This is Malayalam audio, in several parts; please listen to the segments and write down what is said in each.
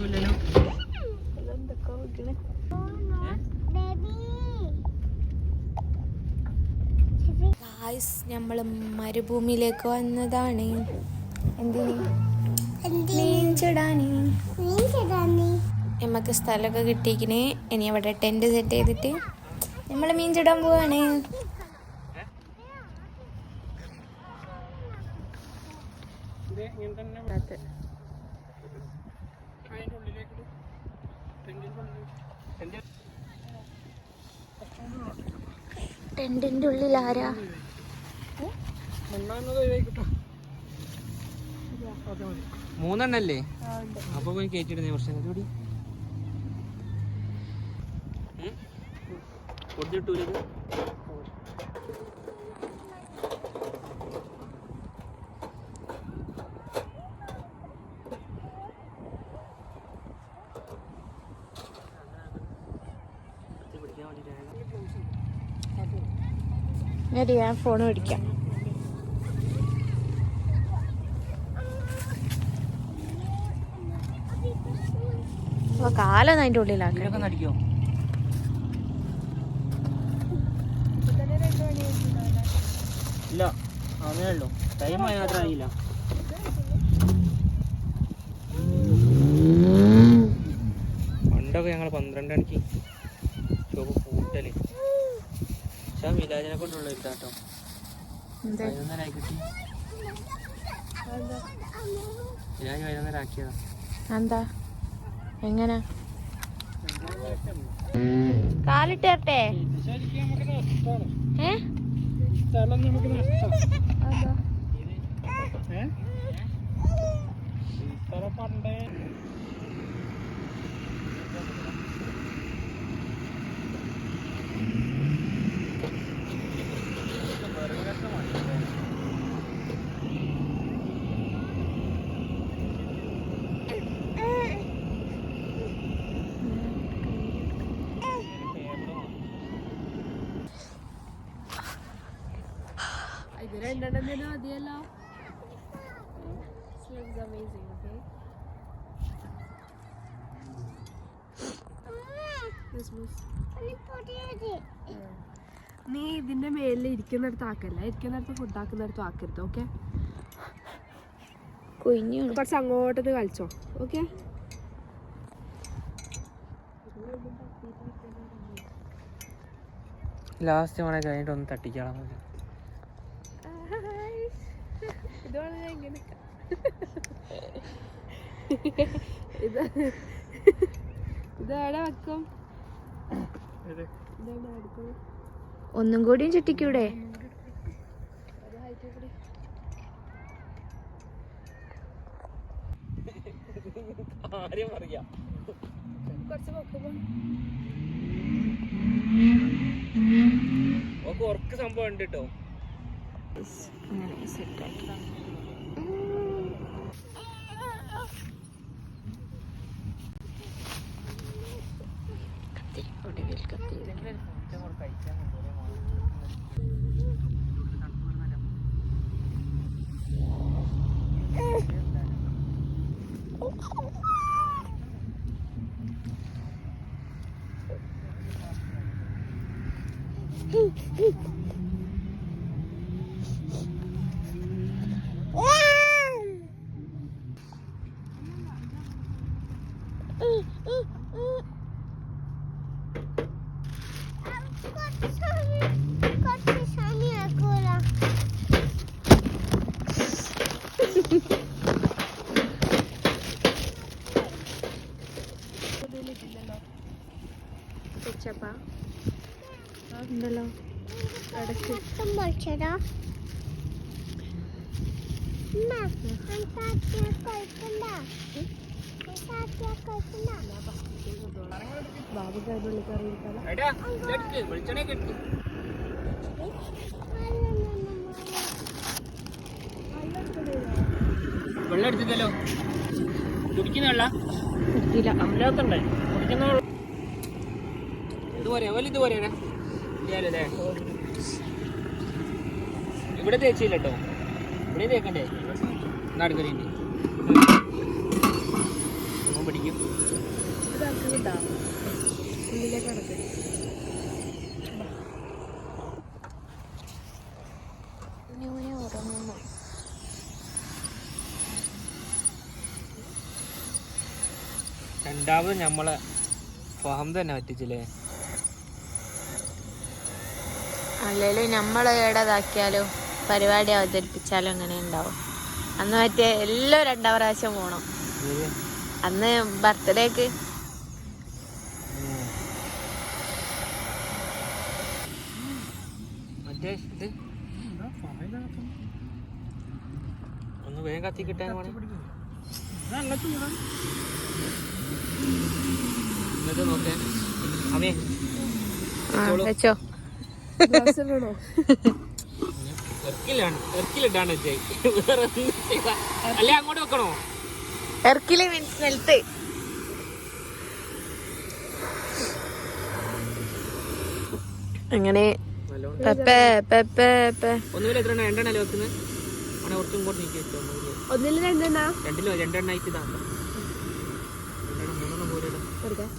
വെക്കണേ ഗായ്സ് നമ്മൾ മരുഭൂമിയിലേക്ക് വന്നതാണ്. നമുക്ക് സ്ഥലമൊക്കെ കിട്ടിയിക്കണേ ഇനി അവിടെ ടെന്റ് സെറ്റ് ചെയ്തിട്ട് നമ്മൾ മീൻ ചിടാൻ പോവാണ്. ടെന്റിന്റെ ഉള്ളിൽ ആരാ? മൂന്നെണ്ണല്ലേ? അപ്പൊ പോയി കയറ്റിടുന്നേ പക്ഷെ കൂടി കൊടുത്തിട്ടൂലത് ശരി ഞാൻ ഫോൺ മേടിക്കാം അപ്പൊ കാലം അതിന്റെ നടിക്കോ ഇല്ല പണ്ടൊക്കെ ഞങ്ങൾ പന്ത്രണ്ട് മണിക്ക് ചുവപ്പ് പൂട്ടൽ. പക്ഷെ വിലാജിനെ കൊണ്ടുള്ള ഒരു കേട്ടോ പതിനൊന്നരായി കിട്ടി വിലാജ് പതിനൊന്നര ആക്കിയതാ. എന്താ? എങ്ങനെ? കാലിട്ടേ ഏ? സ്ഥലം നമുക്ക് നഷ്ടം. സ്ഥലം പണ്ടേ രണ്ടെണ്ണം തന്നെ മതിയല്ലോ amazing, okay? നീ ഇതിന്റെ മേലിൽ ഇരിക്കുന്നിടത്ത് ആക്കല്ല? ഇരിക്കുന്നിടത്ത് ഫുഡ് ആക്കുന്നിടത്ത് ആക്കരുത് ഓക്കെ കുഞ്ഞു. കുറച്ച് അങ്ങോട്ടത് കളിച്ചോ ഓക്കെ ലാസ്റ്റ് വേണേ കഴിഞ്ഞിട്ട് ഒന്ന് തട്ടിക്കാളാം ഇതാണ് ഞാൻ ഇങ്ങനെ ഇത് ഇതെവിടെ വെക്കും? ഒന്നും കൂടിയും ചുറ്റിക്കൂടെ? കുറച്ച് ഉറക്ക സംഭവം ഉണ്ട് കേട്ടോ അങ്ങനെ സെറ്റാക്കി Kotki, kotki, kotki. വെളിച്ചെണ്ണയൊക്കെ എടുത്തു വെള്ളം എടുത്തില്ലല്ലോ വെള്ള. കുടിക്കുന്ന വെള്ളം വലിയ ഇതുപോലെ ഇല്ലേ ഇവിടെ തേച്ചില്ല കേട്ടോ ഇവിടെ തേക്കണ്ടേ? നടക്കണേ പിടിക്കും. രണ്ടാമത് നമ്മളെ ഫഹം തന്നെ പറ്റിച്ചില്ലേ? അല്ലേലും നമ്മൾ ഏടതാക്കിയാലും പരിപാടി അവതരിപ്പിച്ചാലും അങ്ങനെ ഉണ്ടാവും. അന്ന് മറ്റേ എല്ലാം രണ്ടാം പ്രാവശ്യം പോണം. അന്ന് ബർത്ത്ഡേക്ക്. ഒന്ന് വേഗം കത്തി കിട്ടാൻ നോക്കേ. അമ്മേ വെച്ചോ. അല്ലേ അങ്ങോട്ട് വെക്കണോ? എർക്കിൽ മീൻസ് നെൽത്ത് അങ്ങനെ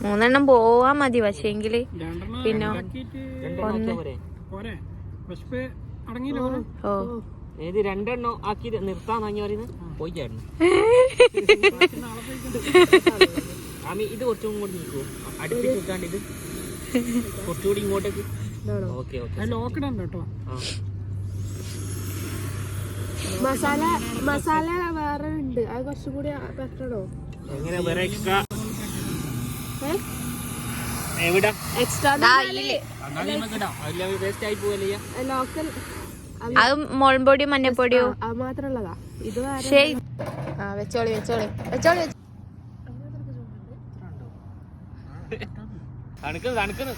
മൂന്നെണ്ണം പോവാ മതി പക്ഷേങ്കിൽ പിന്നെ ഏത് രണ്ടെണ്ണോ ആക്കി നിർത്താൻ വാങ്ങി പറയുന്നത് പോയിക്കായിരുന്നു. ആമി ഇത് കുറച്ചും കൂടി നിൽക്കുമോ അടുപ്പിച്ച് നിൽക്കാണ്ട് ഇത്. കുറച്ചുകൂടി ഇങ്ങോട്ടേക്ക്. Okay okay. ആ. മസാല മസാല വേറെ ഉണ്ട്. അത് കുറച്ചും കൂടി പറ്റണോ എങ്ങനെ? വേറെ എവിടെ? എക്സ്ട്രാ ദാ ഇതിൽ അതിൽ വേസ്റ്റ് ആയി പോവല്ലേ ലോക്കൽ അത് മുളമ്പൊടിയോ മഞ്ഞപ്പൊടിയോ അത് മാത്രമുള്ളതാ ഇത് ശരി. ആ വെച്ചോളി വെച്ചോളി. വെച്ചോളി വെച്ചോ- തണുക്കുന്നു തണുക്കുന്നു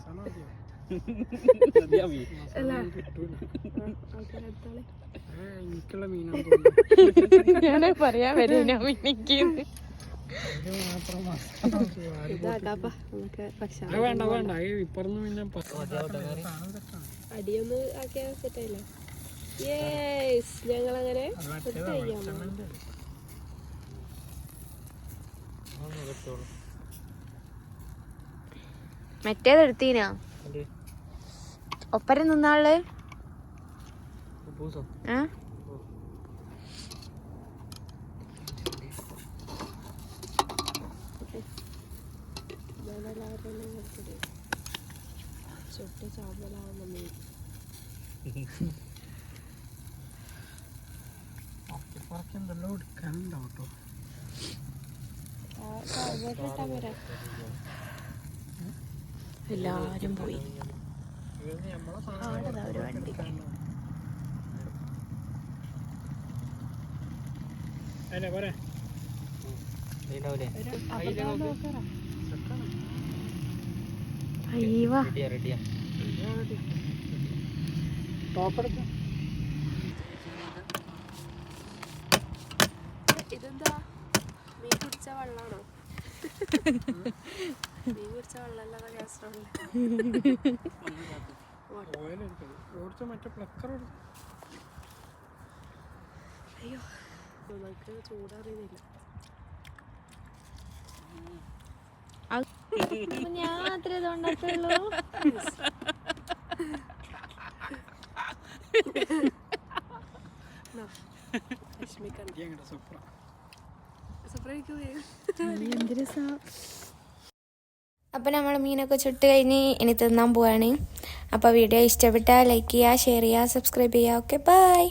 ആൾക്കാരെടുത്തോളെ ഞാൻ പറയാൻ വരും പക്ഷെ വേണ്ട വേണ്ട. ഇപ്പറന്ന് പിന്നെ അടിയൊന്ന് ആക്കിയാ സെറ്റായില്ലേ? യേസ് ഞങ്ങളങ്ങനെ സെറ്റ് ചെയ്യാം മറ്റേത് എടുത്തീനാ? ഒപ്പരം നിന്നാൾ? ചുട്ട് ചാമ്പലാവുന്ന മീൻ എന്തെല്ലാം എടുക്കാനുണ്ടാവും കേട്ടോ പോയി. ആടതാ ഒരു വണ്ടി അല്ലേ പോരെ. ഇതെന്താ? മീൻ കുടിച്ച വെള്ളാണോ? മീൻ കുടിച്ച വെള്ളമല്ലാതെ ഓടിച്ച മറ്റേ പ്ലക്കർ അയ്യോ. നമുക്ക് ചൂടറിയുന്നില്ല. ഞാൻ മാത്രമേ നമ്മൾ മീനൊക്കെ ചുട്ട് കഴിഞ്ഞ് ഇനി തിന്നാൻ പോവാണ്. അപ്പോൾ വീഡിയോ ഇഷ്ടപ്പെട്ടാൽ ലൈക്ക് ചെയ്യുക ഷെയർ ചെയ്യുക സബ്സ്ക്രൈബ് ചെയ്യുക ഓക്കെ ബൈ